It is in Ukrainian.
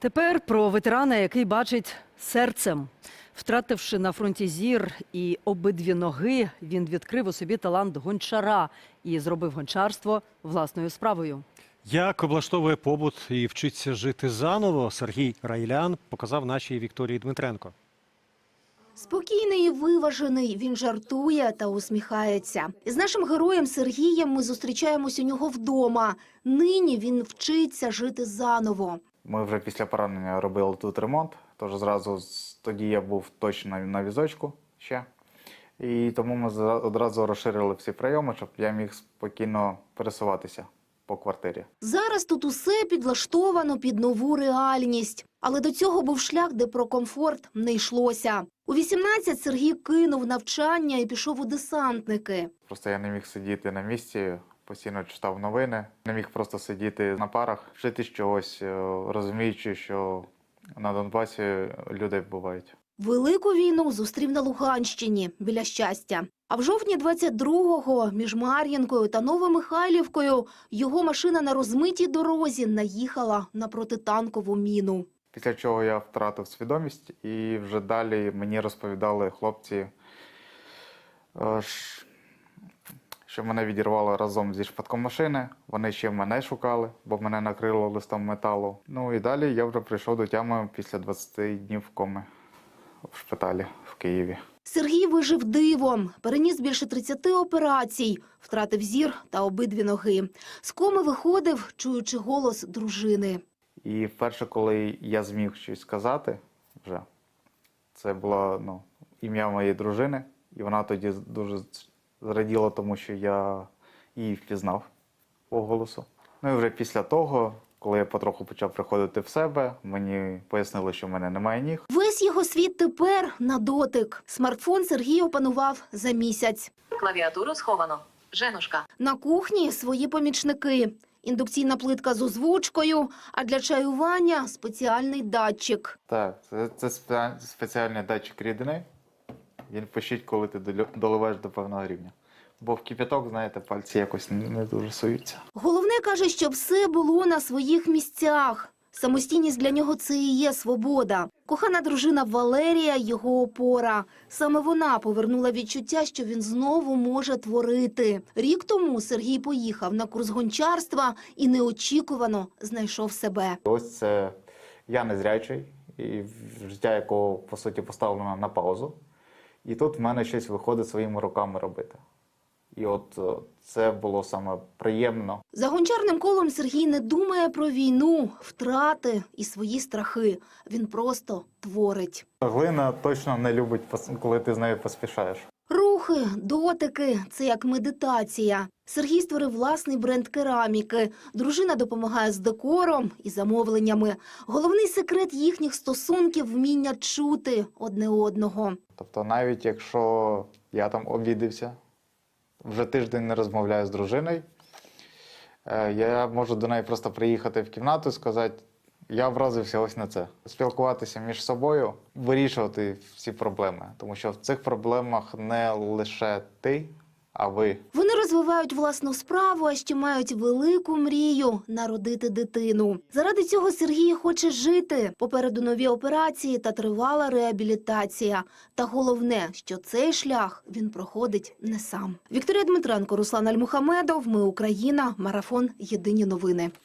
Тепер про ветерана, який бачить серцем. Втративши на фронті зір і обидві ноги, він відкрив у собі талант гончара і зробив гончарство власною справою. Як облаштовує побут і вчиться жити заново, Сергій Райлян показав нашій Вікторії Дмитренко. Спокійний і виважений, він жартує та усміхається. З нашим героєм Сергієм ми зустрічаємось у нього вдома. Нині він вчиться жити заново. Ми вже після поранення робили тут ремонт, тож зразу тоді я був точно на візочку ще. І тому ми одразу розширили всі прийоми, щоб я міг спокійно пересуватися по квартирі. Зараз тут усе підлаштовано під нову реальність. Але до цього був шлях, де про комфорт не йшлося. У 18 Сергій кинув навчання і пішов у десантники. Просто я не міг сидіти на місці, постійно читав новини, не міг просто сидіти на парах, вчити чогось, е, розуміючи, що на Донбасі люди бувають. Велику війну зустрів на Луганщині біля щастя. А в жовтні 22-го між Мар'їнкою та Новомихайлівкою його машина на розмитій дорозі наїхала на протитанкову міну. Після чого я втратив свідомість, і вже далі мені розповідали хлопці, е, що мене відірвало разом зі шпатком машини. Вони ще мене шукали, бо мене накрило листом металу. Ну і далі я вже прийшов до тями після 20 днів коми в шпиталі в Києві. Сергій вижив дивом, переніс більше 30 операцій, втратив зір та обидві ноги. З коми виходив, чуючи голос дружини. І вперше, коли я зміг щось сказати, вже це було ну, ім'я моєї дружини, і вона тоді дуже зраділа, тому що я її впізнав по голосу. Ну і вже після того, коли я потроху почав приходити в себе, мені пояснили, що в мене немає ніг. Весь його світ тепер на дотик. Смартфон Сергій опанував за місяць. Клавіатуру сховано. Женушка. На кухні свої помічники. Індукційна плитка з озвучкою, а для чаювання спеціальний датчик. Так, це, це спеціальний датчик рідини. Він пишіть, коли ти доливаєш до певного рівня. Бо в кипяток, знаєте, пальці якось не, не дуже суються. Головне каже, щоб все було на своїх місцях. Самостійність для нього це і є свобода. Кохана дружина Валерія його опора. Саме вона повернула відчуття, що він знову може творити. Рік тому Сергій поїхав на курс гончарства і неочікувано знайшов себе. Ось це я незрячий, і життя якого по суті поставлено на паузу. І тут в мене щось виходить своїми руками робити. І от е, це було саме приємно. За гончарним колом Сергій не думає про війну, втрати і свої страхи. Він просто творить. Глина точно не любить, коли ти з нею поспішаєш. Рухи, дотики це як медитація. Сергій створив власний бренд кераміки. Дружина допомагає з декором і замовленнями. Головний секрет їхніх стосунків вміння чути одне одного. Тобто, навіть якщо я там обідався, вже тиждень не розмовляю з дружиною, е, я можу до неї просто приїхати в кімнату і сказати, я вразився ось на це. Спілкуватися між собою, вирішувати всі проблеми. Тому що в цих проблемах не лише ти, а ви. Вони розвивають власну справу, а ще мають велику мрію народити дитину. Заради цього Сергій хоче жити. Попереду нові операції та тривала реабілітація. Та головне, що цей шлях він проходить не сам. Вікторія Дмитренко, Руслан Альмухамедов. Ми Україна. Марафон. Єдині новини.